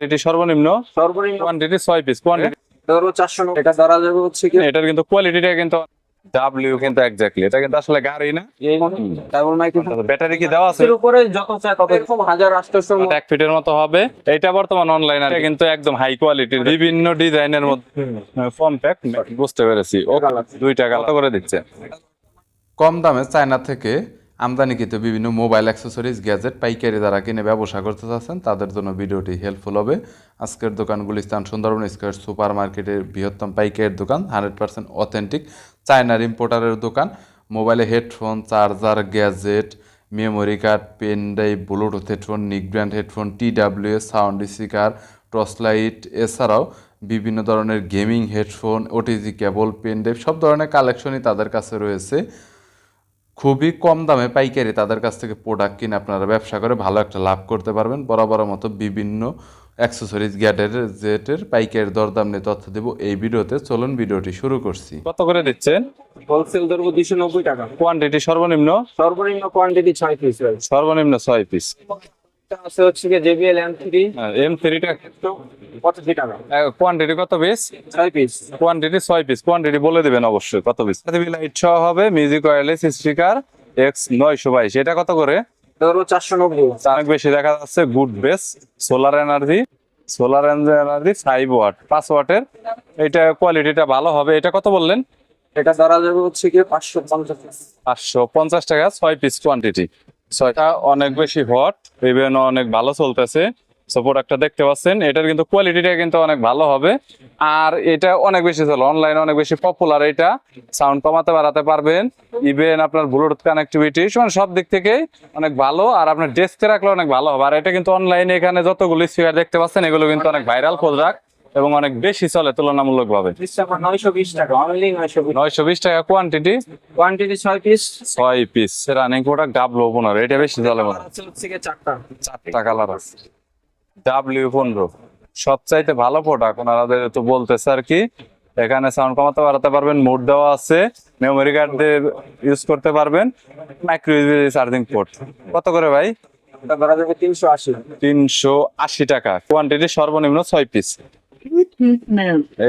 এটি সর্বনিম্ন? সর্বনিম্ন। কোয়ান্টিটি ছয় পিস কোয়ান্টিটি ধরো চারশো নব্বই। এটা ধরা যাবে হচ্ছে কি এটার কিন্তু কোয়ালিটিটা কিন্তু ডাব্লিউ কিন্তু এক্স্যাক্টলি এটা কিন্তু আসলে গাড়ি না। ডাবল মাইক্রোফোন ব্যাটারি কি দেওয়া আছে? এর উপরে যত চায় তত এরকম হাজার আটশোশোর মতো এক ফিটের মতো হবে। এটা বর্তমান অনলাইন আর কিন্তু একদম হাই কোয়ালিটির বিভিন্ন ডিজাইনের মধ্যে। ফর্ম প্যাক বুঝতে পেরেছি। ও দুইটা কত করে দিচ্ছে? কম দামে চায়না থেকে আমদানিকৃত বিভিন্ন মোবাইল অ্যাক্সেসরিজ, গ্যাজেট, পাইকারি যারা কিনে ব্যবসা করতে চাচ্ছেন, তাদের জন্য ভিডিওটি হেল্পফুল হবে। আজকের দোকান গুলিস্তান সুন্দরবন স্কোয়ার সুপার মার্কেটের বৃহত্তম পাইকারের দোকান, হান্ড্রেড পার্সেন্ট অথেন্টিক। চায়নার ইম্পোর্টারের দোকান, মোবাইলে headphone, charger, gadget, memory card, pen drive, bluetooth headphone, Nick brand headphone, T W sound speaker torch light, এছাড়াও বিভিন্ন ধরনের gaming headphone, OTG cable, pen drive, সব ধরনের কালেকশনই তাদের কাছে রয়েছে। খুবই কম দামে পাইকারি তাদের কাছ থেকে প্রোডাক্ট কিনে আপনারা ব্যবসা করে ভালো একটা লাভ করতে পারবেন। বরাবর মতো বিভিন্ন অ্যাক্সেসরিজ গ্যাডের জেটের পাইকারি দরদাম নিয়ে তথ্য দেব এই ভিডিওতে। চলুন ভিডিওটি শুরু করছি। কত করে দিচ্ছেন হোলসেল ধরব দুইশো নব্বই টাকা। কোয়ান্টিটি সর্বনিম্ন? সর্বনিম্ন কোয়ান্টিটি ছয় পিস সর্বনিম্ন ছয় পিস আছে হচ্ছে কি জেবিএল এম থ্রি এম পঁচাশি টাকা। কোয়ান্টিটি কত piece piece quantity piece quantity বলে দিবেন অবশ্যই কত পিস লাইট হবে মিউজিক ওয়্যারলেস স্পিকার এক্স নয়শো বাইশ। এটা কত করে? ধরো অনেক বেশি দেখা যাচ্ছে good bass solar energy solar energy watt ওয়াটের এটা কোয়ালিটিটা ভালো হবে। এটা কত বললেন? এটা ধরা যাবে হচ্ছে কি পাঁচশো পঞ্চাশ। পাঁচশো পঞ্চাশ টাকা ছয় পিস কোয়ান্টিটি ছয়টা অনেক বেশি হট ইভেন অনেক ভালো চলতেছে। সো প্রোডাক্টটা দেখতে পাচ্ছেন, এটার কিন্তু কোয়ালিটিটা কিন্তু অনেক ভালো হবে। আর এটা অনেক বেশি চলে অনলাইনে অনেক বেশি পপুলার এটা। সাউন্ড কমাতে বাড়াতে পারবেন। ইভেন আপনার ব্লুটুথ কানেক্টিভিটি মানে সব দিক থেকে অনেক ভালো, আর আপনার ডেস্কে রাখলে অনেক ভালো হবে। আর এটা কিন্তু অনলাইনে এখানে যতগুলো স্পিকার দেখতে পাচ্ছেন, এগুলো কিন্তু অনেক ভাইরাল প্রোডাক্ট এবং অনেক বেশি চলে তুলনামূলক ভাবে নয়শো বিশ টাকা কোয়ান্টিটি কোয়ান্টিটি ছয় পিস ছয় পিস রানিং প্রোডাক্ট ডাবলো পনেরো এটা বেশি চলে মনে। আছে চারটা। চারটা কালার আছে। ডাব্লিউ পনেরো সবচাইতে ভালো প্রোডাক্ট ওনাদের তো বলতেছে আর কি এখানে সাউন্ড কমাতে বাড়াতে পারবেন মোড দেওয়া আছে মেমোরি কার্ড দিয়ে ইউজ করতে পারবেন মাইক্রো চার্জিং পোর্ট কত করে ভাই? তিনশো আশি। টাকা কোয়ান্টিটি সর্বনিম্ন ছয় পিস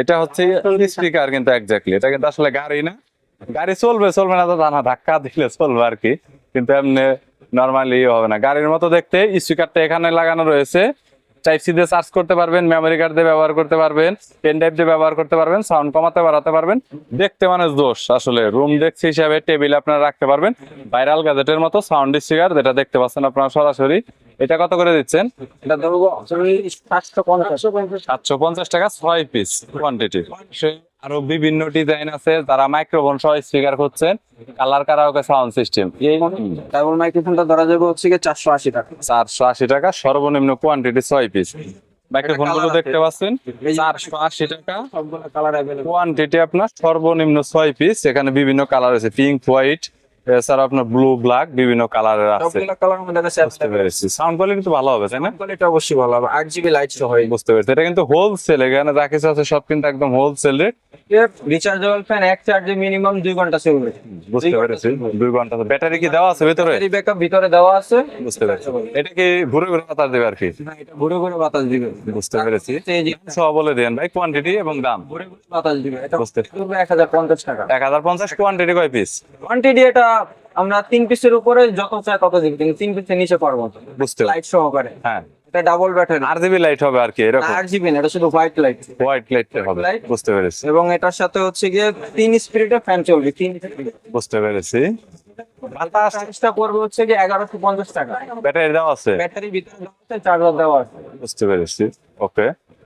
এটা হচ্ছে স্পিকার কিন্তু এক্স্যাক্টলি এটা কিন্তু আসলে গাড়ি না। গাড়ি চলবে চলবে না তো তা না, ধাক্কা দিলে চলবে আর কি। কিন্তু এমনি নর্মালি হবে না। গাড়ির মতো দেখতে স্পিকারটা এখানে লাগানো রয়েছে। টাইপ সি দিয়ে চার্জ করতে পারবেন মেমোরি কার্ড দিয়ে ব্যবহার করতে পারবেন পেন ড্রাইভ দিয়ে ব্যবহার করতে পারবেন সাউন্ড কমাতে বাড়াতে পারবেন। দেখতে মানে দোষ আসলে রুম দেখছি হিসাবে টেবিল আপনারা রাখতে পারবেন। ভাইরাল গ্যাজেটের মতো সাউন্ড স্পিকার যেটা দেখতে পাচ্ছেন আপনারা সরাসরি। এটা কত করে দিচ্ছেন? এটা ধরবো সাতশো পঞ্চাশ। টাকা ছয় পিস কোয়ান্টিটি আরও বিভিন্ন ডিজাইন আছে যারা মাইক্রোফোন সহ স্পিকার করছেন colour karaoke sound system double মাইক্রোফোনটা ধরা যাবে হচ্ছে কি চারশো আশি টাকা। চারশো আশি টাকা সর্বনিম্ন কোয়ান্টিটি ছয় পিস মাইক্রোফোনগুলো দেখতে পাচ্ছেন? চারশো আশি টাকা। সবগুলো কালার अवेलेबल কোয়ান্টিটি আপনার সর্বনিম্ন ছয় পিস এখানে বিভিন্ন কালার আছে পিঙ্ক হোয়াইট এছাড়া আপনার ব্লু ব্ল্যাক বিভিন্ন কালারের আছে। কালার আমাদের কাছে বুঝতে পেরেছি। সাউন্ড কোয়ালিটি তো ভালো হবে তাই না? কোয়ালিটি অবশ্যই ভালো হবে। আট জিবি লাইট সহ বুঝতে পেরেছি। এটা কিন্তু হোলসেল এখানে যা কিছু আছে সব কিন্তু একদম হোলসেল রেট রিচার্জেবল ফ্যান এক চার্জে মিনিমাম দুই ঘণ্টা চলবে বুঝতে পেরেছি। দুই ঘণ্টা ব্যাটারি কি দেওয়া আছে ভিতরে? ব্যাটারি ব্যাকআপ ভিতরে দেওয়া আছে। বুঝতে পেরেছি। এটা কি ঘুরে ঘুরে বাতাস দেবে আর কি? না, এটা ঘুরে ঘুরে বাতাস দিবে। বুঝতে পেরেছি। এই যে বলে দেন ভাই কোয়ান্টিটি এবং দাম। ঘুরে ঘুরে বাতাস দিবে। এটা বুঝতে পড়বে এক হাজার পঞ্চাশ টাকা। এক হাজার পঞ্চাশ কোয়ান্টিটি কয় পিস কোয়ান্টিটি এটা আমরা তিন পিসের উপরে যত চাই তত দিবি কিন্তু তিন পিসের নিচে পারব বুঝতে লাইট সহকারে হ্যাঁ। এটা double battery R G B light হবে আর কি এরকম? আর জিবি না এটা শুধু হোয়াইট লাইট হোয়াইট লাইট হবে? বুঝতে পেরেছি। এবং এটার সাথে হচ্ছে গিয়ে তিন স্পিরিটের ফ্যান চলবে তিন বুঝতে পেরেছি। বাতাস প্রাইসটা পড়বে হচ্ছে গিয়ে এগারোশো পঞ্চাশ টাকা। ব্যাটারি দেওয়া আছে? ব্যাটারি ভিতরে দেওয়া আছে চার্জার দেওয়া আছে। বুঝতে পেরেছি ওকে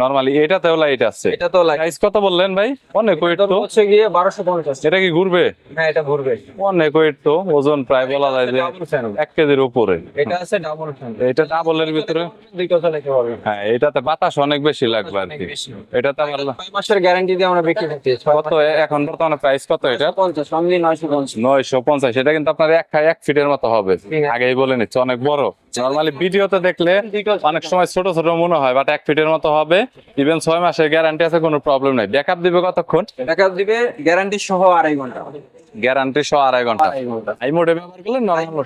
নরমালি এটাতেও লাইট আছে। এটা তো লাইট প্রাইস কত বললেন ভাই? অনেক ওয়েট তো। হচ্ছে গিয়ে বারোশো পঞ্চাশ। এটা কি ঘুরবে? হ্যাঁ এটা ঘুরবে। অনেক ওয়েট তো ওজন প্রায় বলা যায় যে ডাবল ফ্যান এক কেজির উপরে। এটা আছে ডাবল ফ্যান এটা ডাবলের ভিতরে? চালাতে পারবে হ্যাঁ এটাতে বাতাস অনেক বেশি লাগবে আর কি। এটাতে আমার ছয় মাসের গ্যারান্টি দিয়ে আমরা বিক্রি করতে কত এখন বর্তমানে প্রাইস কত এটা? পঞ্চাশ অনলি নয়শো পঞ্চাশ। নয়শো পঞ্চাশ। এটা কিন্তু আপনার এক এক ফিটের মতো হবে। আগেই বলে নিচ্ছে অনেক বড়। নর্মালি ভিডিওতে দেখলে অনেক সময় ছোট ছোট মনে হয় বাট এক ফিটের মতো হবে। ইভেন ছয় মাসের গ্যারান্টি আছে কোনো প্রবলেম নাই। ব্যাকআপ দিবে কতক্ষণ? ব্যাকআপ দিবে গ্যারান্টি সহ আড়াই ঘণ্টা। গ্যারান্টি সহ আড়াই ঘণ্টা। আই মোডে ব্যবহার করলে নর্মাল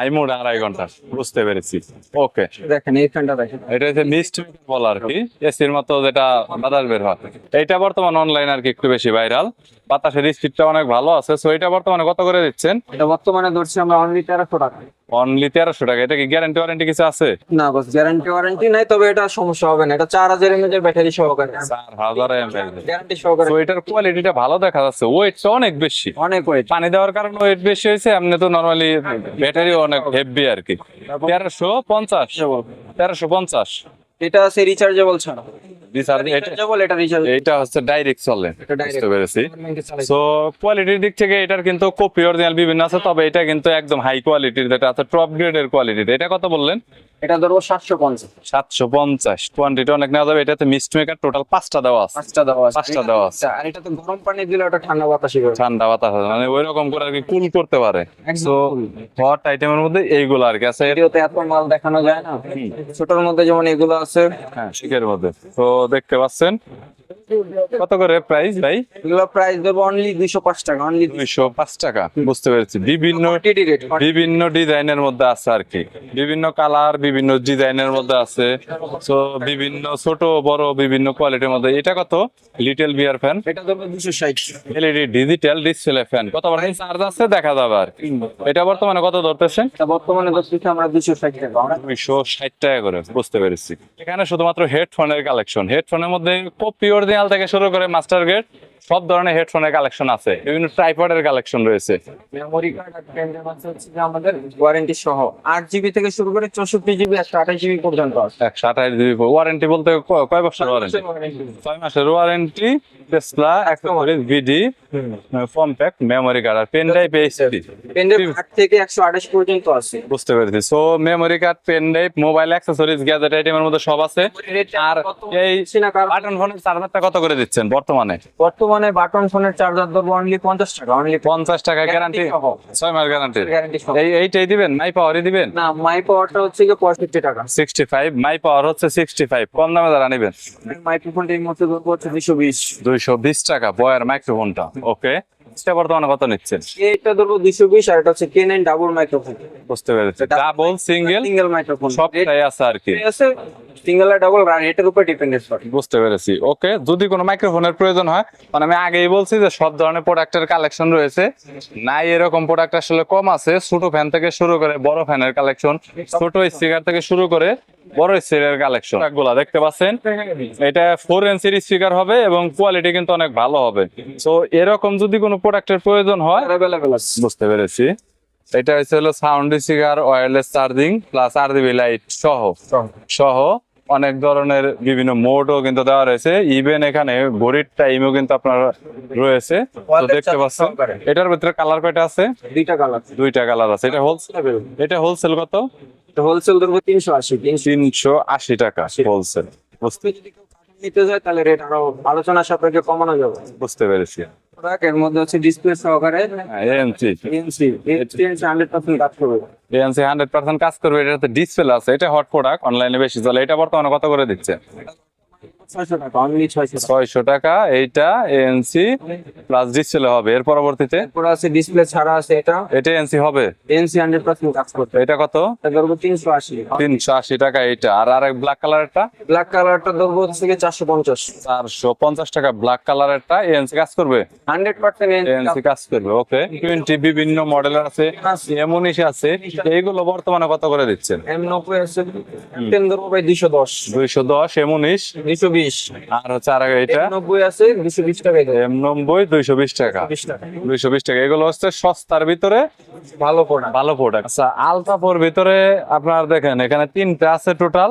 আই মোড আড়াই ঘণ্টা। বুঝতে পেরেছি। ওকে দেখেন এই ফ্যানটা দেখেন। এটা হচ্ছে মিস্ট বল আর কি। এসির মতো যেটা বাতাস বের হয়। এইটা বর্তমান অনলাইন আর কি একটু বেশি ভাইরাল বাতাসের স্পিডটা অনেক ভালো আছে। সো এটা বর্তমানে কত করে দিচ্ছেন? এটা বর্তমানে ধরছি আমরা অনলি তেরোশো টাকা। অনলি তেরোশো টাকা এটা কি গ্যারান্টি ওয়ারেন্টি কিছু আছে? না বস গ্যারান্টি ওয়ারেন্টি নাই তবে এটা সমস্যা হবে না এটা চার হাজার এমএজ এর ব্যাটারি সহকারে। চার হাজার গ্যারান্টি সহকারে। তো এটার কোয়ালিটিটা ভালো দেখা যাচ্ছে ওয়েটটা অনেক বেশি। অনেক ওয়েট পানি দেওয়ার কারণে ওয়েট বেশি হয়েছে এমনি তো নর্মালি ব্যাটারি অনেক হেভি আর কি। তেরোশো পঞ্চাশ। তেরোশো পঞ্চাশ। এটা আছে রিচার্জেবল ছাড়া। Recharge- রিচার্জেবল এটা রিচার্জ এইটা হচ্ছে ডাইরেক্ট চলে বুঝতে পেরেছি। সো কোয়ালিটির দিক থেকে এটার কিন্তু কপি অরিজিনাল বিভিন্ন আছে তবে এটা কিন্তু একদম হাই কোয়ালিটির যেটা আছে টপ গ্রেডের কোয়ালিটির এটা কত বললেন? এটা ধরবো সাতশো পঞ্চাশ। সাতশো পঞ্চাশ। কোয়ান্টিটি অনেক নেওয়া যাবে। এটাতে মিস্ট মেকার টোটাল পাঁচটা দেওয়া আছে। পাঁচটা দেওয়া আছে। পাঁচটা দেওয়া আছে। আর এটা গরম পানি দিলে ওটা ঠান্ডা বাতাসই ঠান্ডা বাতাস মানে ওই রকম করে আর কি কুল করতে পারে। সো হট আইটেমের মধ্যে এইগুলো আর কি আছে। ভিডিওতে এত মাল দেখানো যায় না। ছোটর মধ্যে যেমন এগুলো আছে? হ্যাঁ মধ্যে। তো দেখতে পাচ্ছেন কত করে প্রাইস ভাই? এগুলো প্রাইস দেবো অনলি দুইশো পাঁচ টাকা অনলি দুইশো পাঁচ টাকা। বুঝতে পেরেছি। বিভিন্ন বিভিন্ন ডিজাইনের মধ্যে আছে আর কি। বিভিন্ন কালার বিভিন্ন ডিজাইনের মধ্যে আছে। তো বিভিন্ন ছোট বড় বিভিন্ন কোয়ালিটির মধ্যে। এটা কত? লিটল বিয়ার ফ্যান এটা দেবো দুশো ষাট। এলইডি ডিজিটাল ডিসপ্লে ফ্যান কত পার্সেন্ট চার্জ আছে দেখা যাবে আর এটা বর্তমানে কত ধরতেছেন এটা বর্তমানে দশ আমরা দুশো ষাট টাকা। আমরা দুইশো ষাট টাকা করে বুঝতে পেরেছি। এখানে শুধুমাত্র হেডফোনের কালেকশন হেডফোনের মধ্যে পিওর দেয়াল থেকে শুরু করে মাস্টার গেট সব ধরনের হেডফোনের কালেকশন আছে বিভিন্ন ট্রাইপডের কালেকশন রয়েছে। মেমোরি কার্ড আর পেন ড্রাইভ আছে হচ্ছে যে আমাদের ওয়ারেন্টি সহ আট জিবি থেকে শুরু করে চৌষট্টি জিবি একশো আঠাশ জিবি পর্যন্ত আছে। একশো আঠাশ জিবি ওয়ারেন্টি বলতে কয় বছর ওয়ারেন্টি ছয় মাসের warranty Tesla accessories V D form pack memory card আর pen drive HD pen drive আট থেকে একশো আঠাশ পর্যন্ত আছে। বুঝতে পেরেছি। So memory card pen drive mobile accessories gadget আইটেমের মধ্যে সব আছে। আর এই বাটন ফোনের চার্জারটা কত করে দিচ্ছেন বর্তমানে? বর্তমানে বাটন ফোনের চার্জার ধরবো অনলি পঞ্চাশ টাকা অনলি পঞ্চাশ টাকা গ্যারান্টি। ছয় মাস গ্যারান্টি গ্যারান্টি এই এইটাই দিবেন? মাই পাওয়ারই দিবেন? না মাই পাওয়ারটা হচ্ছে গিয়ে পঁয়ষট্টি টাকা। সিক্সটি ফাইভ মাই পাওয়ার হচ্ছে সিক্সটি ফাইভ কম দামে যারা নিবেন? মাইক্রোফোনটা এই মধ্যে ধরবো হচ্ছে দুশো বিশ। দুইশো বিশ টাকা বয়ার মাইক্রোফোনটা ওকে এটা বর্তমানে কত নিচ্ছেন? এটা ধরবো বিশ আর এটা হচ্ছে কে নাইন ডাবল মাইক্রোফোন বুঝতে পেরেছি। ডাবল সিঙ্গেল সিঙ্গেল মাইক্রোফোন সবটাই আছে আর কি। আছে সিঙ্গেল আর ডাবল রেটের উপর ডিপেন্ডেন্ট করে। বুঝতে পেরেছি। ওকে যদি কোনো মাইক্রোফোনের প্রয়োজন হয় মানে আমি আগেই বলছি যে সব ধরনের প্রোডাক্টের কালেকশন রয়েছে। নাই এরকম প্রোডাক্ট আসলে কম আছে। ছোট ফ্যান থেকে শুরু করে বড় ফ্যানের কালেকশন ছোট স্পিকার থেকে শুরু করে বড় স্পিকারের কালেকশনগুলা দেখতে পাচ্ছেন? এটা ফোর ইঞ্চির স্পিকার হবে এবং কোয়ালিটি কিন্তু অনেক ভালো হবে। তো এরকম যদি কোনো প্রোডাক্টের প্রয়োজন হয় বুঝতে পেরেছি। এটা হচ্ছে হলো sound speaker wireless charging plus RGB light সহ। সহ। অনেক ধরনের বিভিন্ন মোডও কিন্তু দেওয়া রয়েছে। ইভেন এখানে ঘড়ির টাইমও কিন্তু আপনার রয়েছে। তো দেখতে পাচ্ছেন এটার ভিতরে কালার কয়টা আছে? দুইটা কালার দুইটা কালার আছে। এটা হোলসেল এটা হোলসেল কত? হোলসেল ধরবো তিনশো আশি তিনশো আশি টাকা হোলসেল বুঝতে নিতে যায় তাহলে রেট আরও আলোচনা সাপেক্ষে কমানো যাবে। বুঝতে পেরেছি। এর মধ্যে হচ্ছে ডিসপ্লে সহকারে এএমসি এএমসি হান্ড্রেড পার্সেন্ট কাজ করবে। এএমসি হান্ড্রেড পার্সেন্ট কাজ করবে এটাতে ডিসপ্লে আছে এটা হট প্রোডাক্ট অনলাইনে বেশি চলে এটা বর্তমানে কত করে দিচ্ছে? ছয়শো টাকা এইটা এএনসি প্লাস ডিসপ্লে হবে। এর পরবর্তীতে? আছে ডিসপ্লে ছাড়া আছে এটা। এটা এনসি হবে? এনসি হান্ড্রেড পার্সেন্ট কাজ করবে। এটা কত? এটা ধরবো তিনশো আশি। তিনশো আশি টাকা এইটা। আর আরেক ব্ল্যাক কালারটা ব্ল্যাক কালারটা ধরবো হচ্ছে গিয়ে চারশো পঞ্চাশ। চারশো পঞ্চাশ টাকা ব্ল্যাক এএনসি কাজ করবে? হান্ড্রেড পার্সেন্ট এএনসি কাজ করবে ওকে টোয়েন্টি বিভিন্ন মডেলের আছে এমনিশ আছে। এইগুলো বর্তমানে কত করে দিচ্ছেন? এম নব্বই আছে। ধরবো ভাই দুইশো দশ। দুইশো দশ দুইশো বিশ। আর হচ্ছে আর এটা? নব্বই আছে বিশ টাকা নব্বই দুইশো বিশ টাকা। দুইশো বিশ টাকা। এগুলো হচ্ছে সস্তার ভিতরে ভালো প্রোডাক্ট ভালো প্রোডাক্ট আচ্ছা আলতাপোর ভিতরে আপনার দেখেন এখানে তিনটা আছে টোটাল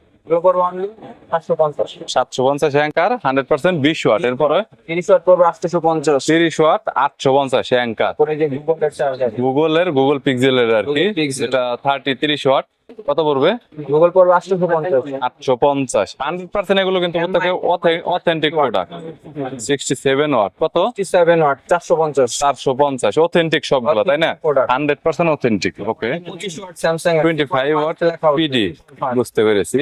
সাতশো পঞ্চাশ। সাতশো পঞ্চাশ অ্যাঙ্কার হান্ড্রেড পার্সেন্ট বিশ ওয়াট এরপরে? তিরিশ ওয়াট পড়ব আটশো পঞ্চাশ ওয়াট আটশো পঞ্চাশ অ্যাঙ্কার করে যে গুগলের চার্জার গুগলের গুগল পিক্সেলের আর কি। তিরিশ ওয়াট কত পড়বে? গুগল পড়ব আটশো পঞ্চাশ আটশো পঞ্চাশ হান্ড্রেড পার্সেন্ট এগুলো কিন্তু প্রত্যেকে authentic product sixty seven watt কত? সেভেন ওয়াট চারশো পঞ্চাশ চারশো পঞ্চাশ অথেন্টিক সবগুলো তাই না? Product। Hundred percent authentic okay পঁচিশ ওয়াট স্যামসাং ওয়াট পিডি বুঝতে পেরেছি।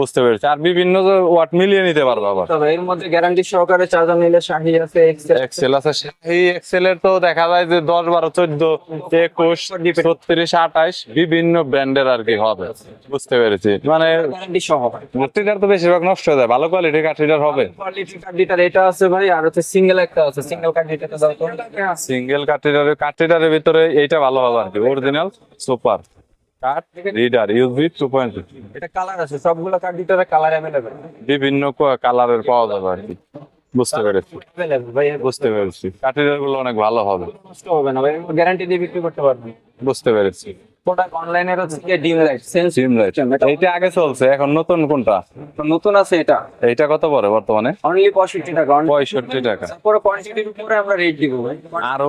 বুঝতে পেরেছি। আর বিভিন্ন ওয়াট মিলিয়ে নিতে পারব আবার। তবে এর মধ্যে গ্যারান্টি সহকারে চার্জার নিলে শাহি আছে এক্সেল আছে। সেই এক্সেল এর তো দেখা যায় যে দশ বারো চোদ্দ একুশ ছত্রিশ আঠাইশ বিভিন্ন ব্র্যান্ডের আর কি হবে। বুঝতে পেরেছি। মানে গ্যারান্টি সহ কাঠরিটার তো বেশিরভাগ নষ্ট হয়ে যায়। ভালো কোয়ালিটির কাঠরিটার হবে। কোয়ালিটি কার্ডিটার এটা আছে ভাই আর হচ্ছে সিঙ্গেল একটা আছে। সিঙ্গেল তো সিঙ্গেল কাঠরিটারের কাঠরিটারের ভিতরে এইটা ভালো হবে আর কি। Original super card reader USB two point এটা কালার আছে সবগুলো কার্ডিটারে কালার अवेलेबल বিভিন্ন কালারের পাওয়া যাবে আর কি বুঝতে পেরেছি अवेलेबल ভাই বুঝতে পেরেছি কাঠরিটার গুলো অনেক ভালো হবে নষ্ট হবে না ভাই গ্যারান্টি দিয়ে বিক্রি করতে পারবেন বুঝতে পেরেছি প্রোডাক্ট অনলাইনের হচ্ছে ডিম লাইট সেন্স সিম লাইট এইটা আগে চলছে এখন নতুন কোনটা? নতুন আছে এটা। এইটা কত পড়ে বর্তমানে? অনলি পঁয়ষট্টি টাকা পঁয়ষট্টি টাকা। তারপরে কোয়ান্টিটির উপরে আমরা রেট দিব ভাই। আরও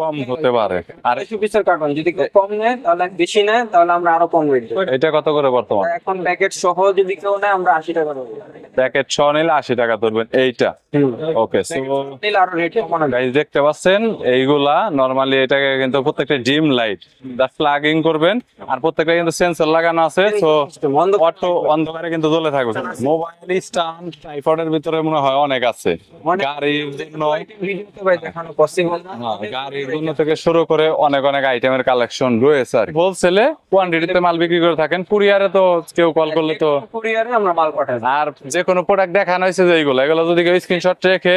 কম হতে পারে। আর পিসের কার্টন যদি কম নেয় তাহলে বেশি নেয় তাহলে আমরা আরও কম রেট দেবো। এটা কত করে বর্তমান? এখন প্যাকেট সহ যদি কেউ নেয় আমরা আশি টাকা দেবো। প্যাকেট ছ নিলে আশি টাকা ধরবেন এইটা? ওকে সো নিলে আরও রেট কমানো গাইজ দেখতে পাচ্ছেন এইগুলা নরমালি এটাকে কিন্তু প্রত্যেকটা ডিম লাইট দা প্লাগিং করবেন। আর প্রত্যেকটা কিন্তু সেন্সর লাগানো আছে তো অটো অন্ধকারে কিন্তু জ্বলে থাকবে। মোবাইল স্ট্যান্ড ট্রাইপডের ভিতরে মনে হয় অনেক আছে। গাড়ির জন্য ভিডিওতে ভাই দেখানো পসিবল না। হ্যাঁ, গাড়ির জন্য থেকে শুরু করে অনেক অনেক আইটেমের কালেকশন রয়েছে আর হোলসেলে কোয়ান্টিটিতে মাল বিক্রি করে থাকেন। কুরিয়ারে তো কেউ কল করলে তো কুরিয়ারে আমরা মাল পাঠাই। আর যে কোনো প্রোডাক্ট দেখানো হয়েছে যে এইগুলো এগুলো যদি কেউ স্ক্রিনশট রেখে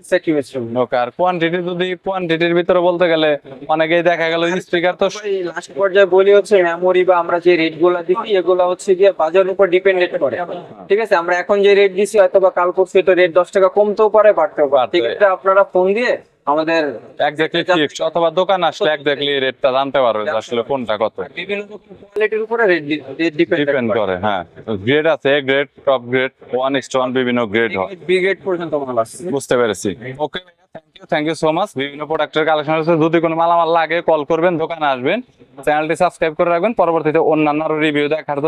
Okay. আসলে আমরা satisfaction পাবো। ওকে আর কোয়ান্টিটি যদি কোয়ান্টিটির ভিতরে বলতে গেলে অনেকেই দেখা গেল স্পিকার তো লাস্ট পর্যায়ে বলি হচ্ছে মেমোরি বা আমরা যে রেটগুলা দিচ্ছি এগুলো হচ্ছে গিয়ে বাজারের উপর ডিপেন্ডেন্ট করে ঠিক আছে আমরা এখন যে রেট দিচ্ছি হয়তো বা কাল পরশু রেট দশ টাকা কমতেও পারে বাড়তেও আপনারা ফোন দিয়ে আমাদের এক্স্যাক্টলি ফিক্সড অথবা দোকান আসলে এক্স্যাক্টলি রেটটা জানতে পারবে আসলে কোনটা কত। বিভিন্ন কোয়ালিটির উপরে রেট ডিপেন্ড করে। হ্যাঁ। গ্রেড আছে grade top grade one is one বিভিন্ন গ্রেড হয়। বি গ্রেড পর্যন্ত মাল বুঝতে পেরেছি। Okay thank you thank you so much বিভিন্ন প্রোডাক্টের কালেকশন আছে। যদি কোনো মালামাল লাগে কল করবেন দোকানে আসবেন। চ্যানেলটি সাবস্ক্রাইব করে রাখবেন। পরবর্তীতে অন্যান্য রিভিউ দেখার জন্য